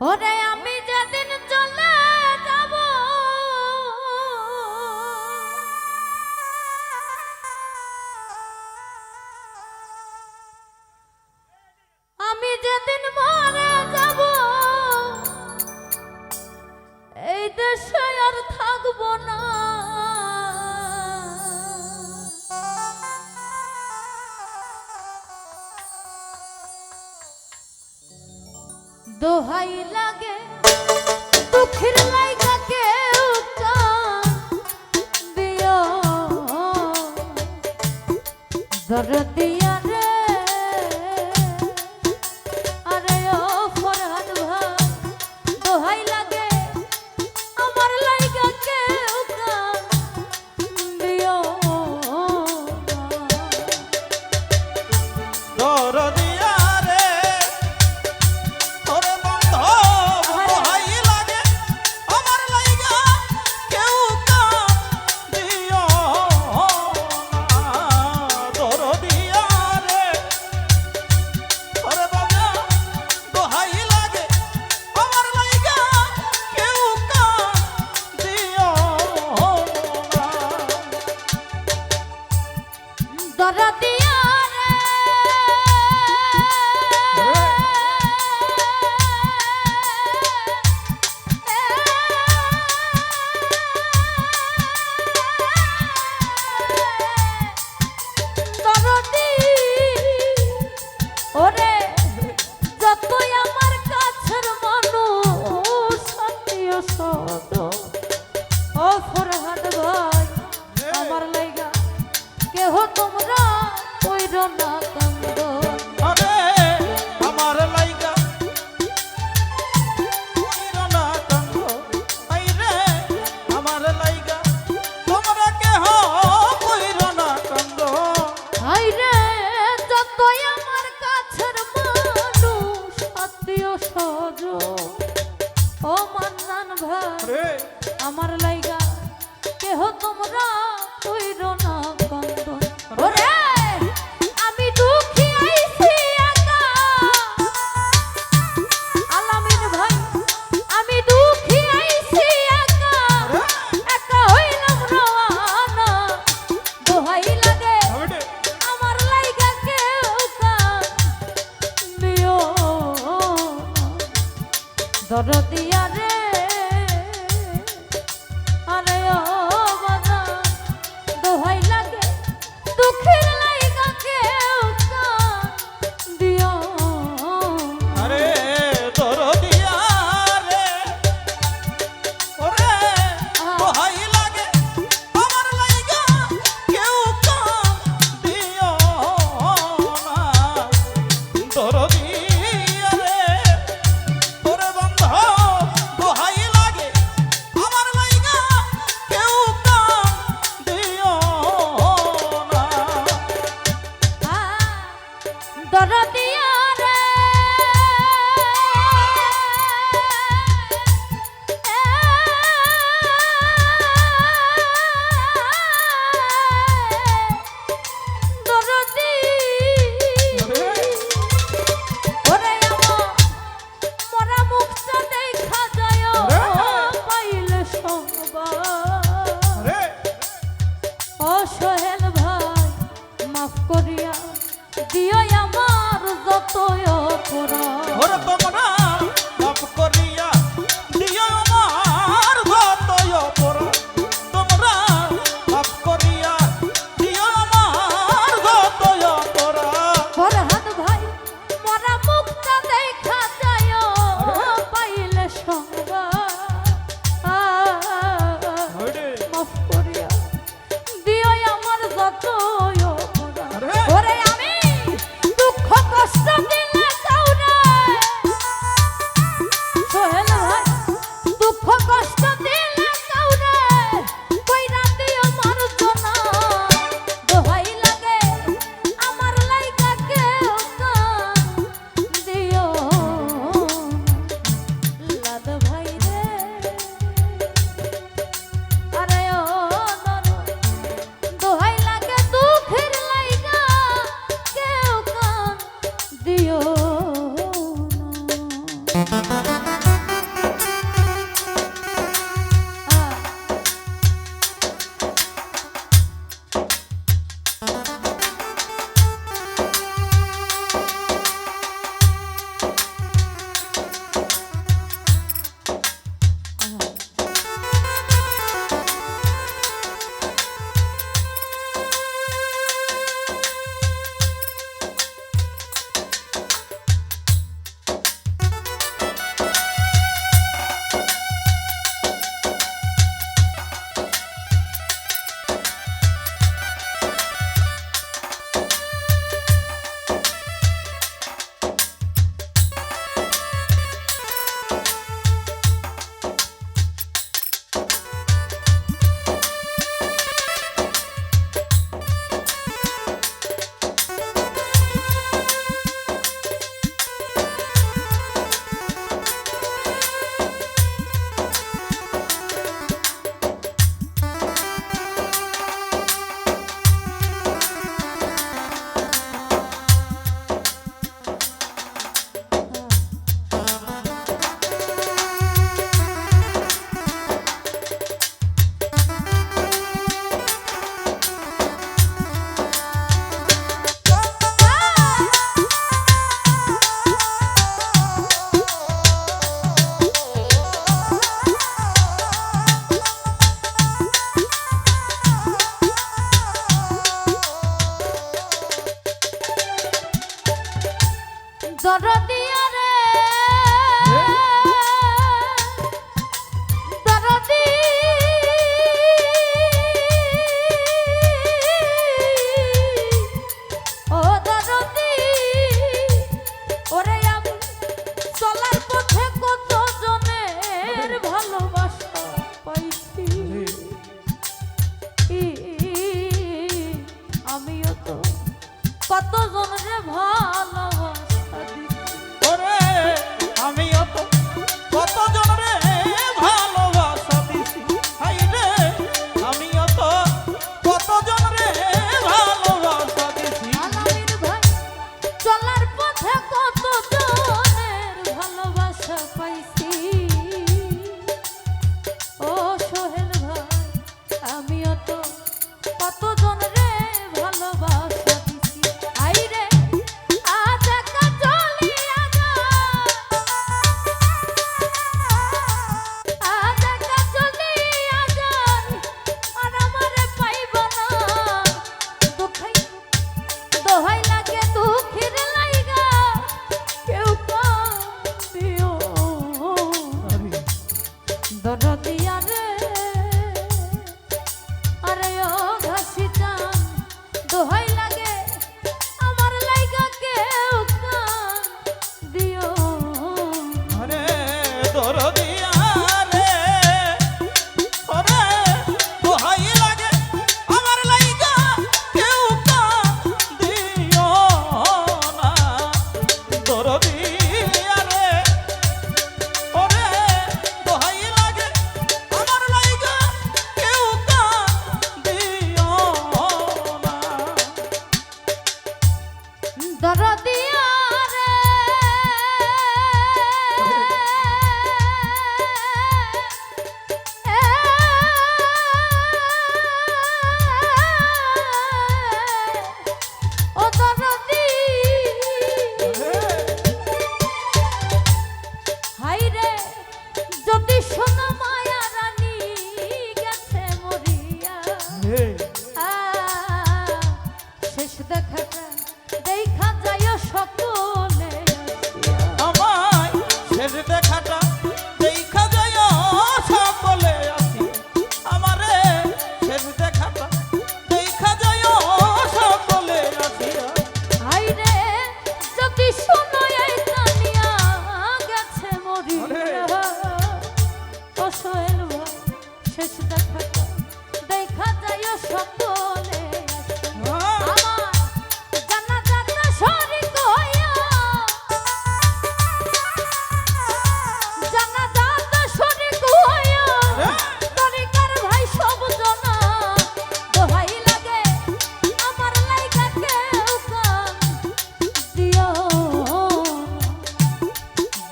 ওরে আমি যেদিন চলে যাব আমি যেদিন মরে যাব এই দেশে আর থাকব না। দোহাই লাগে দুঃখের লাইগা কেউ দিও। জর দিয়া todo. দিও আমার যত অপরাধ।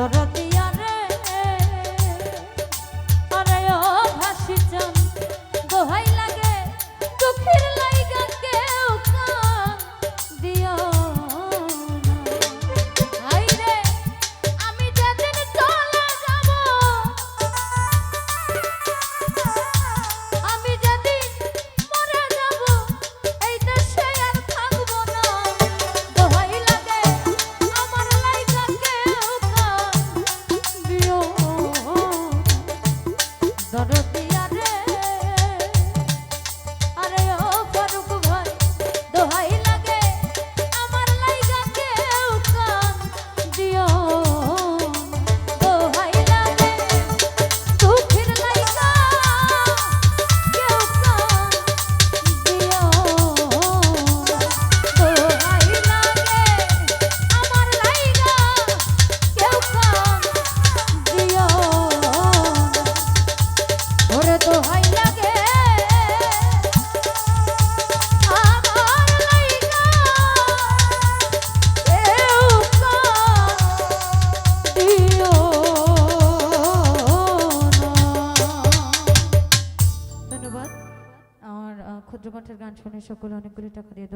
zorro সকলে অনেকগুলি টাকা দিয়ে